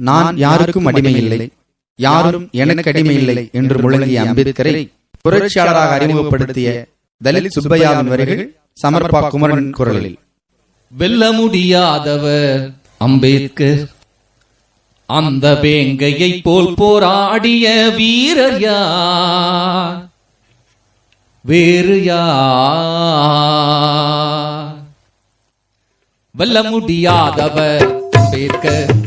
நான் யாருக்கும் அடிமை இல்லை யாரும் எனக்கு அடிமை இல்லை என்று முழங்கிய அம்பேத்கரை புரட்சியாளராக அறிமுகப்படுத்திய தலித் சுப்பையாவின் வரிகள் சமர்பா குமரன் குரலில். வெல்ல முடியாதவர் அம்பேத்கர். அந்த வேங்கையை போல் போராடிய வீரர் யார்? வேறு யார்? வெல்ல முடியாதவர் அம்பேத்கர்.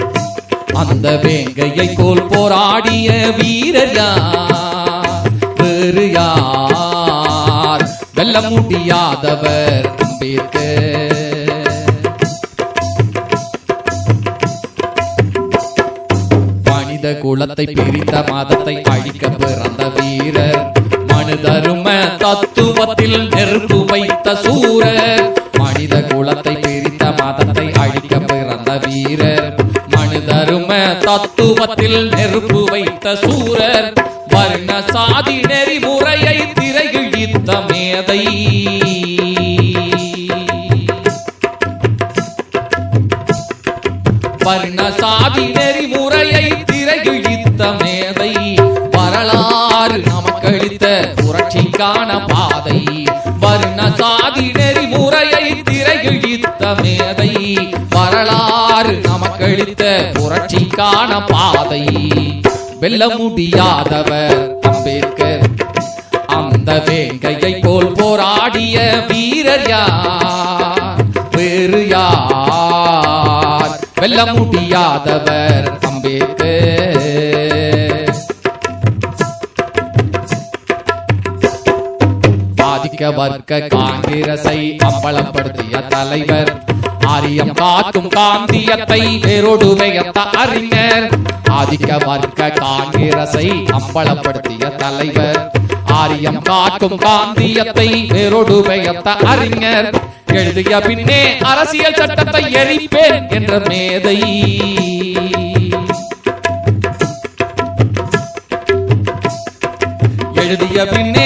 அந்த வேங்கையை கோல் போராடிய வீரர் யார்? வேறு யார்? வெல்ல முடியாதவர் அம்பேத்கர். மனித குலத்தை பிரித்த மதத்தை அழிக்க பிறந்த வீரர் மனு தரும தத்துவத்தில் நெருப்பு வைத்த சூரர் மனித குலத்தை பிரித்த மதத்தை அழிக்க பிறந்த வீரர் தத்துவத்தில் நெருப்பு வைத்த சூரர் வர்ண சாதி நெறிமுறையை திரையிழித்த மேதை. வர்ண சாதி நெறிமுறையை திரையிழித்த மேதை. வரலாறு நமக்களித்த புரட்சிக்கான பாதை. வர்ண சாதி நெறிமுறை திரையிழித்த மேதை வரலாறு நமக்களித்த புரட்சிக்கான பாதை. வெல்ல முடியாதவர் அம்பேத்கர் அந்த வேங்கையை போல் போராடிய வீரர் யார்? வேறு யார்? வெல்ல முடியாதவர் அம்பேத்கர். வர்க்க காங்கிரஸை அம்பலப்படுத்திய தலைவர். ஆரியம் காக்கும் காந்தியத்தை வேரோடு பெயர்த்த அறிஞர். ஆதிக்க வர்க்க காங்கிரஸை அம்பலப்படுத்திய தலைவர். ஆரியம் காக்கும் காந்தியத்தை வேரோடு பெயர்த்த அறிஞர். எழுதிய பின்னே அரசியல் சட்டத்தை எரிப்பேன் என்ற மேதை. எழுதிய பின்னே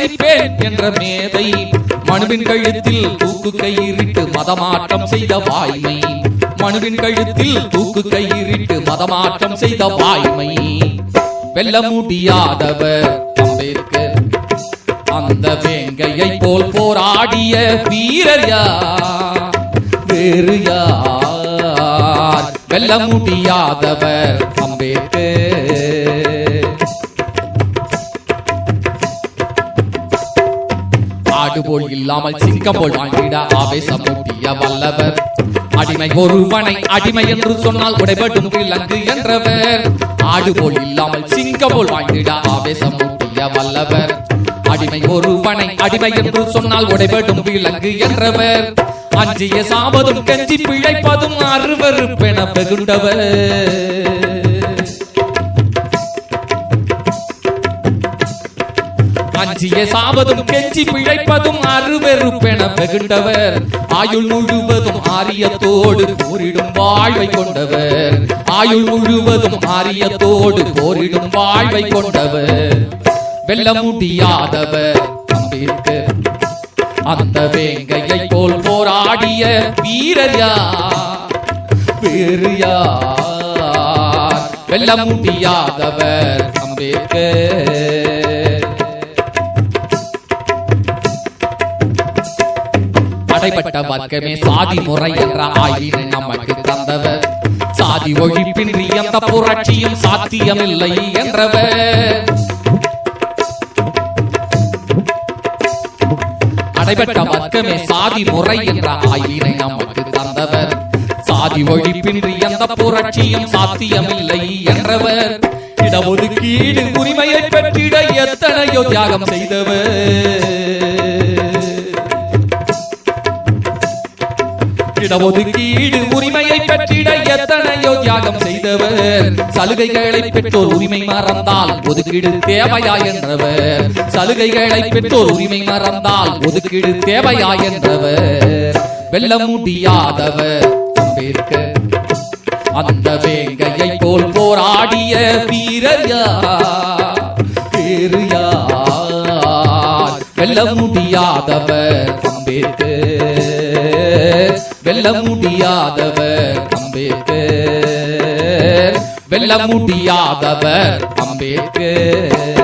சேரிப்பேன் என்ற மேதை மனுவின் கழுத்தில் தூக்கு கயிறிட்டு மதமாற்றம் செய்த வாய்மை. மனுவின் கழுத்தில் தூக்கு கயிறிட்டு மதமாற்றம் செய்த வாய்மை. வெல்ல முடியாதவர் அம்பேத்கர் அந்த வேங்கையை போல் போராடிய வீரர் யார்? வேறு யார்? வெல்ல முடியாதவர் அம்பேத்கர். ஆடு போல் இல்லாமல் சிங்கம் போல் ஆவேசம் ஊட்டிய வல்லவர். அடிமை ஒருவனை அடிமை என்று சொன்னால் உடைபடும் விலங்கு என்றவர். ஆடு போல் இல்லாமல் சிங்கம் போல் வாழ்ந்திட ஆவேசம் ஊட்டிய வல்லவர். அடிமை ஒருவனை அடிமை என்று சொன்னால் உடைபடும் விலங்கு என்றவர். அஞ்சிய சாவதும் கஞ்சி பிழைப்பதும் அருவருப்பென பெகுண்டவர். சாவதும் கெஞ்சி பிழைப்பதும் அருவெருப்பென வெகுண்டவர். ஆயுள் முழுவதும் ஆரியத்தோடு போரிடும் வாழ்வை கொண்டவர். ஆயுள் முழுவதும் ஆரியத்தோடு போரிடும் வாழ்வை கொண்டவர். வெல்ல முடியாதவர் அம்பேத்கர் அந்த வேங்கையை போல் போராடிய வீரர் யார்? வேறு யார்? வெல்ல முடியாதவர் அம்பேத்கர் அடைப்பட்ட வர்க்கமே சாதி முறை என்ற ஆயினை நமக்கு தந்தவர். சாதி ஒழிப்பின்றி எந்த புரட்சியும் சாத்தியமில்லை என்றவர். அடைபட்ட வர்க்கமே சாதி முறை என்ற ஆயினை நமக்கு தந்தவர். சாதி ஒழிப்பின்றி எந்த புரட்சியும் சாத்தியமில்லை என்றவர். இடஒதுக்கீடு உரிமையை பெற்றிட எத்தனையோ தியாகம் செய்தவர். இடஒதுக்கீடு உரிமையை பெற்றிட எத்தனையோ தியாகம் செய்தவர். சலுகைகளை பெற்றோர் உரிமை மறந்தால் ஒதுக்கீடு தேவையா என்றவர். சலுகைகளை பெற்றோர் உரிமை மறந்தால் ஒதுக்கீடு தேவையா என்றவர். வெல்ல முடியாதவர் அம்பேத்கர் அந்த வேங்கையை போல் போராடிய வீரர் யார்? வேறு யார்? வெல்ல முடியாதவர் அம்பேத்கர் வெல்ல முடியாதவர் அம்பேத்கர். வெல்ல முடியாதவர் அம்பேத்கர்.